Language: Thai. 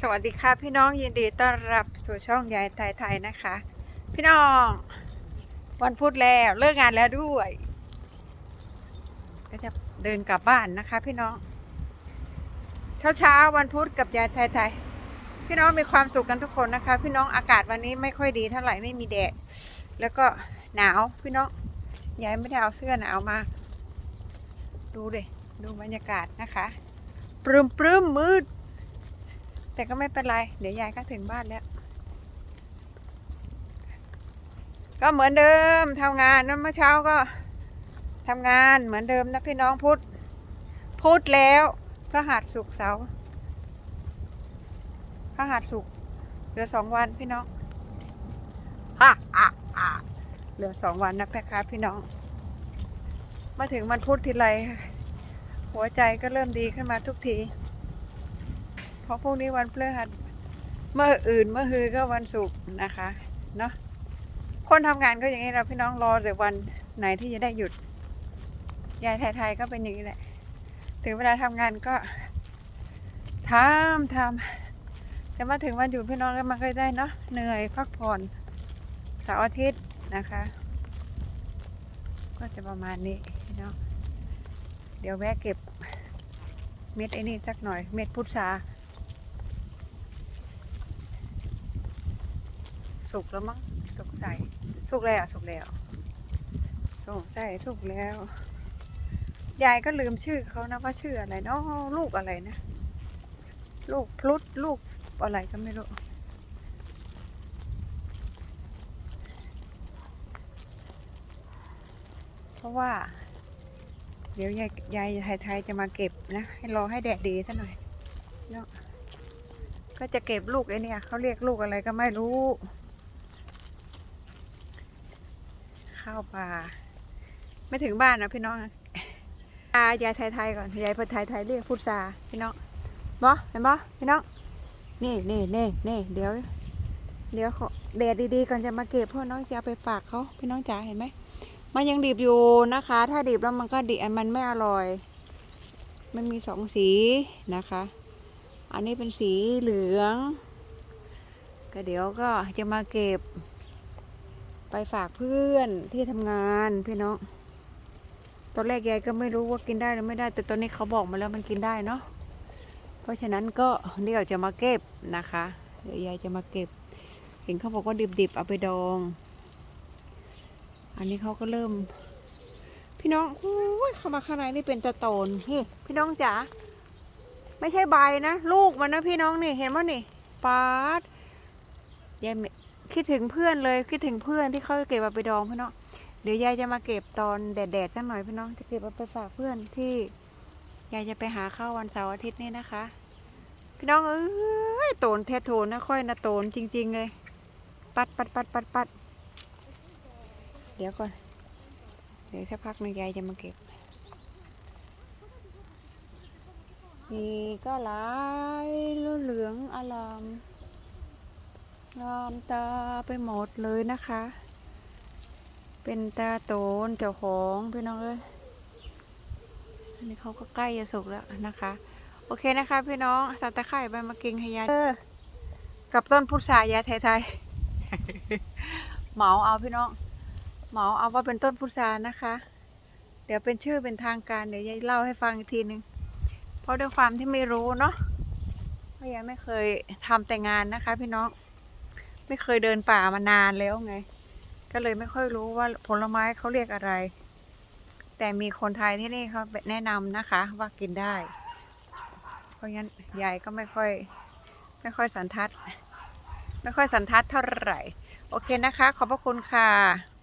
สวัสดีค่ะพี่น้องยินดีต้อนรับสู่ช่องยายไทยไทยนะคะ พี่น้อง วันพุธแล้วเลิกงานแล้วด้วยก็จะเดินกลับบ้านนะคะ พี่น้องเช้าเช้าวันพุธกับยายไทยไทยพี่น้องมีความสุขกันทุกคนนะคะ พี่น้องอากาศวันนี้ไม่ค่อยดีเท่าไหร่ไม่มีแดดแล้วก็หนาวพี่น้องยายไม่ได้เอาเสื้อหนาวมา ดูดิดูบรรยากาศนะคะปรึมปรึมมืด แต่ก็ไม่เป็นไร เดี๋ยวยายก็ถึงบ้านแล้ว ก็เหมือนเดิมทำงานนะเมื่อเช้าก็ทำงานเหมือนเดิมนะพี่น้องพุธพุธแล้วพระหัสสุกเสาร์พระหัสสุกเหลือสองวันพี่น้องฮ่าฮ่าฮ่าเหลือสองวันนะแม่ค้าพี่น้อง มาถึงวันพุธทีไรหัวใจก็เริ่มดีขึ้นมาทุกที เพราะพรุ่งนี้วันพฤหัสเมื่ออื่นเมื่อฮือก็วันศุกร์นะคะเนาะคนทำงานก็อย่างนี้เราพี่น้องรอแต่วันไหนที่จะได้หยุดยายไทยๆก็เป็นอย่างนี้แหละ ถึงเวลาทำงานก็ทำทำแต่มาถึงวันหยุดพี่น้องก็มาก็ได้เนาะเหนื่อยพักผ่อนเสาร์อาทิตย์นะคะ ก็จะประมาณนี้พี่น้องเดี๋ยวแวะเก็บเม็ดไอ้นี่สักหน่อย เม็ดพุทรา สุกแล้วมั้งสงสัยสุกแล้วสุกแล้วสงสัยสุกแล้ว ยายก็ลืมชื่อเขานะว่าชื่ออะไรเนาะลูกอะไรนะ ลูกพลุดลูกอะไรก็ไม่รู้เพราะว่า เดี๋ยวยายยายไทยไทยจะมาเก็บนะ ให้รอให้แดดดีซะหน่อยเนาะก็จะเก็บลูกไอเนี่ยเขาเรียกลูกอะไรก็ไม่รู้ ข้าวปลาไม่ถึงบ้านนะพี่น้องตายายไทยไทยก่อนยายพไทยไทยเรียกพุทราพี่น้องบอเห็นบอพี่น้องนี่นี่นี่นี่เดี๋ยว เดี๋ยวขอแดดดีๆก่อนจะมาเก็บเพราะน้องจะเอาไปฝากเขาพี่น้องจ๋าเห็นไหมมันยังดิบอยู่นะคะ ถ้าดิบแล้วมันก็ดิบมันไม่อร่อย มันมีสองสีนะคะ อันนี้เป็นสีเหลือง ก็เดี๋ยวก็จะมาเก็บ ไปฝากเพื่อนที่ทำงานพี่น้อง ตอนแรกยายก็ไม่รู้ว่ากินได้หรือไม่ได้ แต่ตอนนี้เขาบอกมาแล้วมันกินได้เนาะ เพราะฉะนั้นก็เดี๋ยวจะมาเก็บนะคะ เดี๋ยวยายจะมาเก็บ เห็นเขาบอกว่าดิบๆเอาไปดอง อันนี้เขาก็เริ่ม พี่น้องโอ้ยเข้ามาข้างในนี่เป็นตะโตนนี่พี่น้องจ๋า ไม่ใช่ใบนะ ลูกมันนะพี่น้องนี่ เห็นมั้ยนี่ปาดยายไม่ คิดถึงเพื่อนเลยคิดถึงเพื่อนที่เขาเก็บเอาไปดองพี่น้องเดี๋ยวยายจะมาเก็บตอนแดดๆสักหน่อยพี่น้องจะเก็บเอาไปฝากเพื่อนที่ยายจะไปหาข้าววันเสาร์อาทิตย์นี่นะคะ พี่น้องเอ้ยโตนแท้โทนนะค่อยนะโตนจริง ๆ เลย ปัดปัดปัดปัดปัดเดี๋ยวก่อน เดี๋ยวสักพักนึงยายจะมาเก็บนี่ก็หลายเหลืองอลาม งามตาไปหมดเลยนะคะ เป็นตาโตนเจ้าของพี่น้องเอ้ยอันนี้เขาก็ใกล้จะสุกแล้วนะคะ โอเคนะคะ พี่น้องสัตว์ตะไคร่ใบมะกิงให้ยายเออกับต้นพุทรายาไทยๆเหมาเอาพี่น้องเหมาเอาว่าเป็นต้นพุทรานะคะ เดี๋ยวเป็นชื่อเป็นทางการเดี๋ยวยายเล่าให้ฟังอีกทีหนึ่งเพราะด้วยความที่ไม่รู้เนาะเพราะยังไม่เคยทำแต่งานนะคะ พี่น้อง ไม่เคยเดินป่ามานานแล้วไง ก็เลยไม่ค่อยรู้ว่าผลไม้เขาเรียกอะไร แต่มีคนไทยที่นี่เขาแนะนำนะคะ ว่ากินได้ เพราะงั้นยายก็ไม่ค่อย ไม่ค่อยสันทัด ไม่ค่อยสันทัดเท่าไหร่ โอเคนะคะ ขอบพระคุณค่ะ